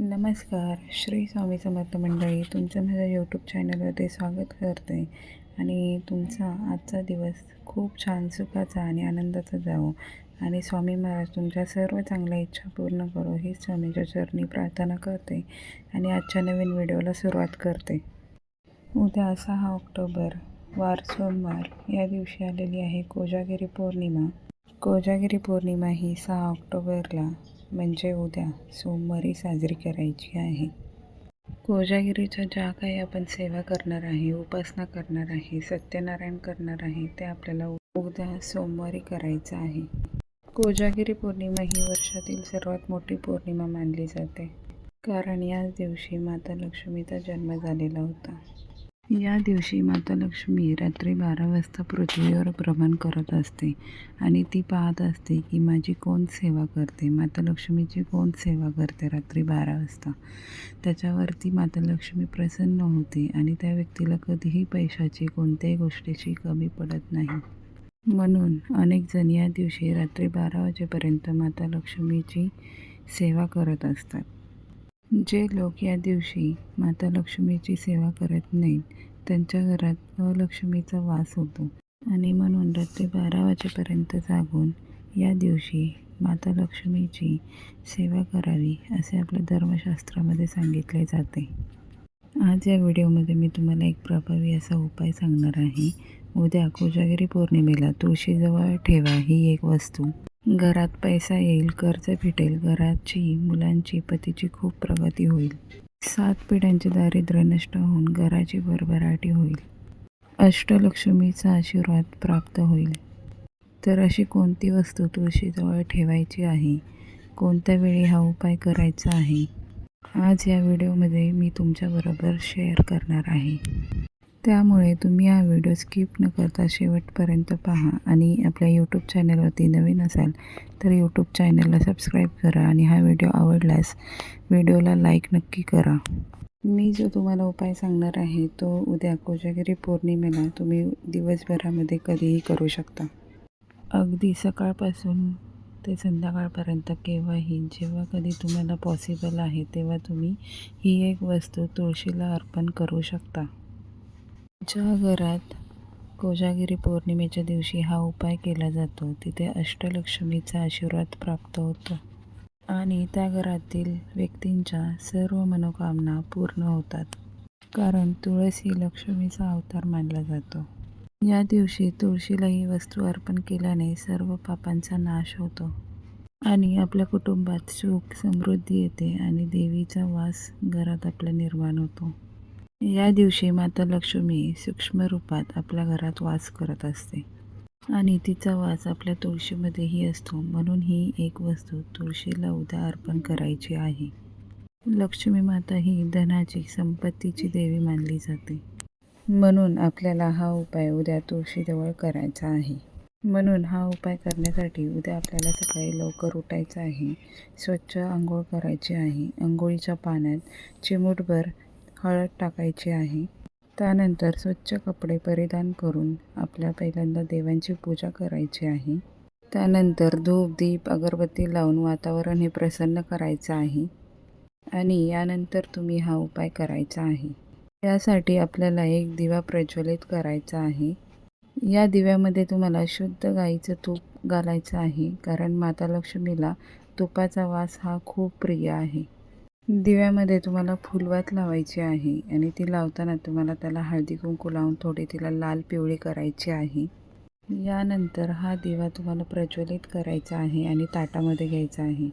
नमस्कार श्री स्वामी समर्थ मंडळी तुमचं माझ्या यूट्यूब चॅनलमध्ये स्वागत करते आणि तुमचा आजचा दिवस खूप छान सुखाचा आणि आनंदाचा जावो. आणि स्वामी महाराज तुमच्या सर्व चांगल्या इच्छा पूर्ण करो ही स्वामीच्या चरणी प्रार्थना करते आणि आजच्या नवीन व्हिडिओला सुरुवात करते. उद्या सहा ऑक्टोबर वार सोमवार या दिवशी आलेली आहे कोजागिरी पौर्णिमा. कोजागिरी पौर्णिमा ही सहा ऑक्टोबरला म्हणजे उद्या सोमवारी साजरी करायची आहे. कोजागिरीच्या ज्या काही आपण सेवा करणार आहे उपासना करणार आहे सत्यनारायण करणार आहे ते आपल्याला उद्या सोमवारी करायचं आहे. कोजागिरी पौर्णिमा ही वर्षातील सर्वात मोठी पौर्णिमा मानली जाते. कारण याच दिवशी माता लक्ष्मीचा जन्म झालेला होता. या दिवशी माता लक्ष्मी रात्री बारा वाजता पृथ्वीवर भ्रमण करत असते आणि ती पाहत असते की माझी कोण सेवा करते? माता लक्ष्मीची कोण सेवा करते रात्री बारा वाजता? त्याच्यावरती माता लक्ष्मी प्रसन्न होते आणि त्या व्यक्तीला कधीही पैशाची कोणत्याही गोष्टीची कमी पडत नाही. म्हणून अनेक जण या दिवशी रात्री बारा वाजेपर्यंत माता लक्ष्मीची सेवा करत असतात. जे लोक या दिवशी माता लक्ष्मीची सेवा करत नाहीत त्यांच्या घरात अलक्ष्मीचा वास होतो. आणि म्हणून रात्री बारा वाजेपर्यंत जागून या दिवशी माता लक्ष्मीची सेवा करावी असे आपल्या धर्मशास्त्रामध्ये सांगितले जाते. आज या व्हिडिओमध्ये मी तुम्हाला एक प्रभावी असा उपाय सांगणार आहे. उद्या कोजागिरी पौर्णिमेला तुळशीजवळ ठेवा ही एक वस्तू. घरात पैसा येईल कर्ज फिटेल घराची मुलांची पतीची खूप प्रगती होईल. सात पिढ्यांचे दारिद्र्य नष्ट होऊन घराची भरभराटी होईल. अष्टलक्ष्मीचा आशीर्वाद प्राप्त होईल. तर अशी कोणती वस्तू तुळशीजवळ ठेवायची आहे? कोणत्या वेळी हा उपाय करायचा आहे? आज या व्हिडिओमध्ये मी तुमच्याबरोबर शेअर करणार आहे. त्यामुळे तुम्ही हा व्हिडिओ स्किप न करता शेवटपर्यंत पहा आणि आपल्या यूट्यूब चॅनलवरती नवीन असाल तर यूट्यूब चॅनलला सबस्क्राईब करा आणि हा व्हिडिओ आवडल्यास व्हिडिओला लाईक नक्की करा. मी जो तुम्हाला उपाय सांगणार आहे तो उद्या कोजागिरी पौर्णिमेला तुम्ही दिवसभरामध्ये कधीही करू शकता. अगदी सकाळपासून ते संध्याकाळपर्यंत केव्हाही जेव्हा कधी तुम्हाला पॉसिबल आहे तेव्हा तुम्ही ही एक वस्तू तुळशीला अर्पण करू शकता. ज्या घरात कोजागिरी पौर्णिमेच्या दिवशी हा उपाय केला जातो. तिथे अष्टलक्ष्मीचा आशीर्वाद प्राप्त होतो. आणि त्या घरातील व्यक्तींच्या सर्व मनोकामना पूर्ण होतात. कारण तुळस ही लक्ष्मीचा अवतार मानला जातो. या दिवशी तुळशीला ही वस्तू अर्पण केल्याने सर्व पापांचा नाश होतो. आणि आपल्या कुटुंबात सुख समृद्धी येते आणि देवीचा वास घरात आपला निर्माण होतो. या दिवशी माता लक्ष्मी सूक्ष्म रूपात आपल्या घरात वास करत असते. आणि तिचा वास आपल्या तुळशीमध्येही असतो. म्हणून ही एक वस्तू तुळशीला उद्या अर्पण करायची आहे. लक्ष्मी माता ही धनाची संपत्तीची देवी मानली जाते. म्हणून आपल्याला हा उपाय उद्या तुळशीजवळ करायचा आहे. म्हणून हा उपाय करण्यासाठी उद्या आपल्याला सकाळी लवकर उठायचं आहे. स्वच्छ आंघोळ करायची आहे. आंघोळीच्या पाण्यात चिमूटभर हळद टाकायची आहे. त्यानंतर स्वच्छ कपडे परिधान करून आपल्या पहिल्यांदा देवांची पूजा करायची आहे. त्यानंतर धूप दीप अगरबत्ती लावून वातावरण हे प्रसन्न करायचं आहे. आणि यानंतर तुम्ही हा उपाय करायचा आहे. यासाठी आपल्याला एक दिवा प्रज्वलित करायचा आहे. या दिव्यामध्ये तुम्हाला शुद्ध गाईचं तूप घालायचं आहे कारण माता लक्ष्मीला तुपाचा वास हा खूप प्रिय आहे. दिव्यामध्ये तुम्हाला फुलवात लावायची आहे आणि ती लावताना तुम्हाला त्याला हळदी कुंकू लावून थोडी तिला लाल पिवळी करायची आहे. यानंतर हा दिवा तुम्हाला प्रज्वलित करायचा आहे आणि ताटामध्ये घ्यायचा आहे.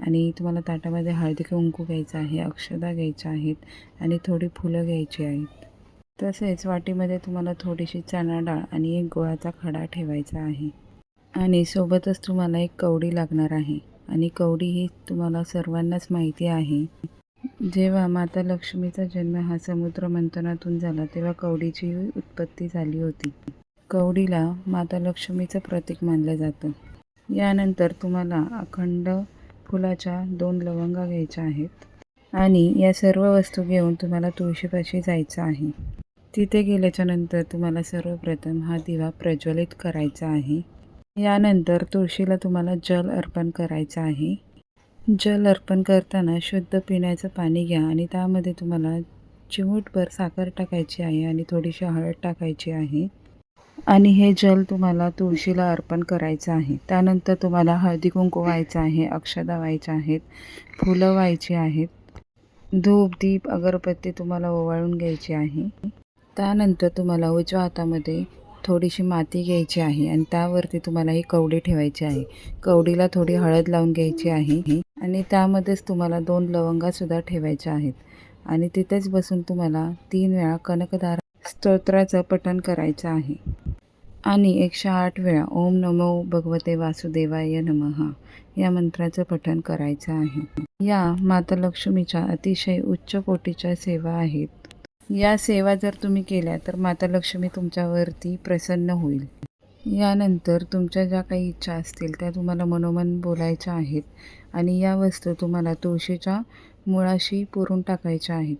आणि तुम्हाला ताटामध्ये हळदी कुंकू घ्यायचं आहे अक्षदा घ्यायच्या आहेत आणि थोडी फुलं घ्यायची आहेत. तसेच वाटीमध्ये तुम्हाला थोडीशी चणा डाळ आणि एक गोळाचा खडा ठेवायचा आहे. आणि सोबतच तुम्हाला एक कवडी लागणार आहे. आणि कवडी ही तुम्हाला सर्वांनाच माहिती आहे. जेव्हा माता लक्ष्मीचा जन्म हा समुद्र मंथनातून झाला तेव्हा कवडीची उत्पत्ती झाली होती. कवडीला माता लक्ष्मीचं प्रतीक मानलं जातं. यानंतर तुम्हाला अखंड फुलाच्या दोन लवंगा घ्यायच्या आहेत आणि या सर्व वस्तू घेऊन तुम्हाला तुळशीपाशी जायचं आहे. तिथे गेल्याच्यानंतर तुम्हाला सर्वप्रथम हा दिवा प्रज्वलित करायचा आहे. यानंतर तुळशीला तुम्हाला जल अर्पण करायचं आहे. जल अर्पण करताना शुद्ध पिण्याचं पाणी घ्या आणि त्यामध्ये तुम्हाला चिमूटभर साखर टाकायची आहे आणि थोडीशी हळद टाकायची आहे. आणि हे जल तुम्हाला तुळशीला अर्पण करायचं आहे. त्यानंतर तुम्हाला हळदी कुंकू व्हायचं आहे अक्षदा व्हायच्या आहेत फुलं व्हायची आहेत. धूप दीप अगरबत्ती तुम्हाला ओवाळून घ्यायची आहे. त्यानंतर तुम्हाला उजव्या हातामध्ये थोडीशी माती घ्यायची आहे आणि त्यावरती तुम्हाला ही कवडी ठेवायची आहे. कवडीला थोडी हळद लावून घ्यायची आहे आणि त्यामध्येच तुम्हाला दोन लवंगासुद्धा ठेवायच्या आहेत. आणि तिथेच बसून तुम्हाला तीन वेळा कनकदार स्तोत्राचं पठण करायचं आहे. आणि एकशे आठ वेळा ओम नमो भगवते वासुदेवाय नमः या मंत्राचं पठण करायचं आहे. या माता लक्ष्मीच्या अतिशय उच्च कोटीच्या सेवा आहेत. या सेवा जर तुम्ही केल्या तर माता लक्ष्मी तुमच्यावरती प्रसन्न होईल. यानंतर तुमच्या ज्या काही इच्छा असतील त्या तुम्हाला मनोमन बोलायच्या आहेत आणि या वस्तू तुम्हाला तुळशीच्या मुळाशी पुरून टाकायच्या आहेत.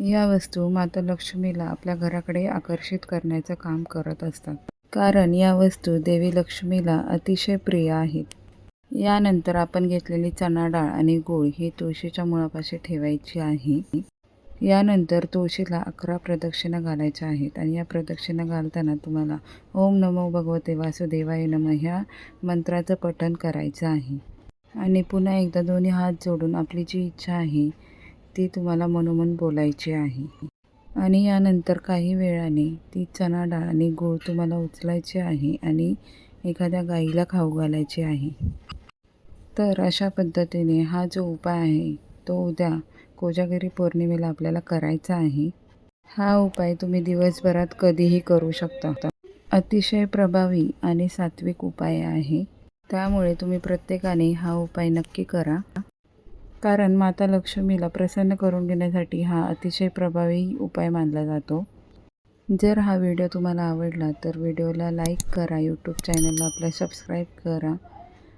या वस्तू माता लक्ष्मीला आपल्या घराकडे आकर्षित करण्याचं काम करत असतात. कारण या वस्तू देवी लक्ष्मीला अतिशय प्रिय आहेत. यानंतर आपण घेतलेली चणा डाळ आणि गूळ ही तुळशीच्या मुळापाशी ठेवायची आहे. यानंतर तुळशीला अकरा प्रदक्षिणा घालायच्या आहेत आणि या प्रदक्षिणा घालताना तुम्हाला ओम नमो भगवते वासुदेवाय नम ह्या मंत्राचं पठण करायचं आहे. आणि पुन्हा एकदा दोन्ही हात जोडून आपली जी इच्छा आहे ती तुम्हाला मनोमन बोलायची आहे. आणि यानंतर काही वेळाने ती चणा डाळ आणि गूळ तुम्हाला उचलायची आहे आणि एखाद्या गाईला खाऊ घालायची आहे. तर अशा पद्धतीने हा जो उपाय आहे तो उद्या कोजागिरी पौर्णिमेला आपल्याला करायचा आहे हा उपाय तुम्ही दिवसभरात कधीही करू शकता. अतिशय प्रभावी आणि सात्विक उपाय आहे. त्यामुळे तुम्ही प्रत्येकाने हा उपाय नक्की करा. कारण माता लक्ष्मीला प्रसन्न करून घेण्यासाठी हा अतिशय प्रभावी उपाय मानला जातो. जर हा व्हिडिओ तुम्हाला आवडला तर व्हिडिओला लाईक करा यूट्यूब चॅनलला आपल्या सबस्क्राईब करा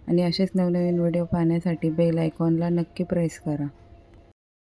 आणि असेच नवनवीन व्हिडिओ पाहण्यासाठी बेल आयकॉनला नक्की प्रेस करा.